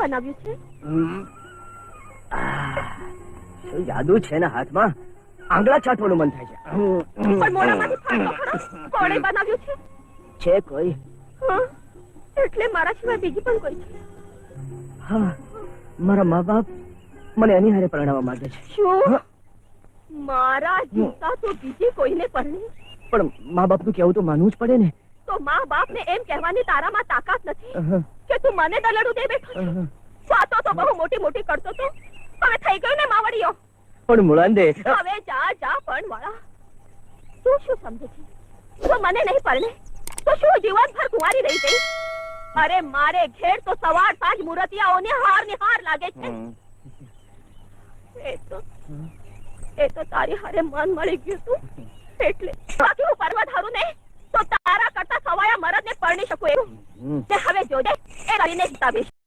બનાવ્યું છે. જાદુ છે ને હાથમાં. આંગળા ચાટવાનું મન થાય છે. પણ ફાટો ખરો. કોણે બનાવ્યું છે? છે કોઈ. એટલે મારા સિવાય બીજી પણ કોઈ છે. હા મારા મા બાપ મને એની હારે પરણાવવા માંગે છે. શું? મારા જીતા તો બીજી કોઈને પરણી. પણ મા બાપનું કહેવું તો માનવું જ પડે ને. તો મા બાપને એમ કહેવાની તારામાં તાકાત નથી કે તું મને દલડું દે બેઠો વાતો તો બહુ મોટી મોટી કરતો તો. હવે થઈ ગયું ને માવડીઓ? પણ મુળાંદે હવે જા જા પણ વાળા તું શું સમજે છે? તો મને નહીં પરણે. તો શું જીવનભર કુંવારી રહી ગઈ? અરે મારે ઘેર તો સવાર સાંજ મૂર્તિયાઓને હાર ને હાર લાગે છે. એ તો એ તો તારી હારે મન મળી ગયું તું. એટલે બાકી હું પર્વત હારું ને? તો તારા કરતા સવાયા મરદ ને પરણી શકું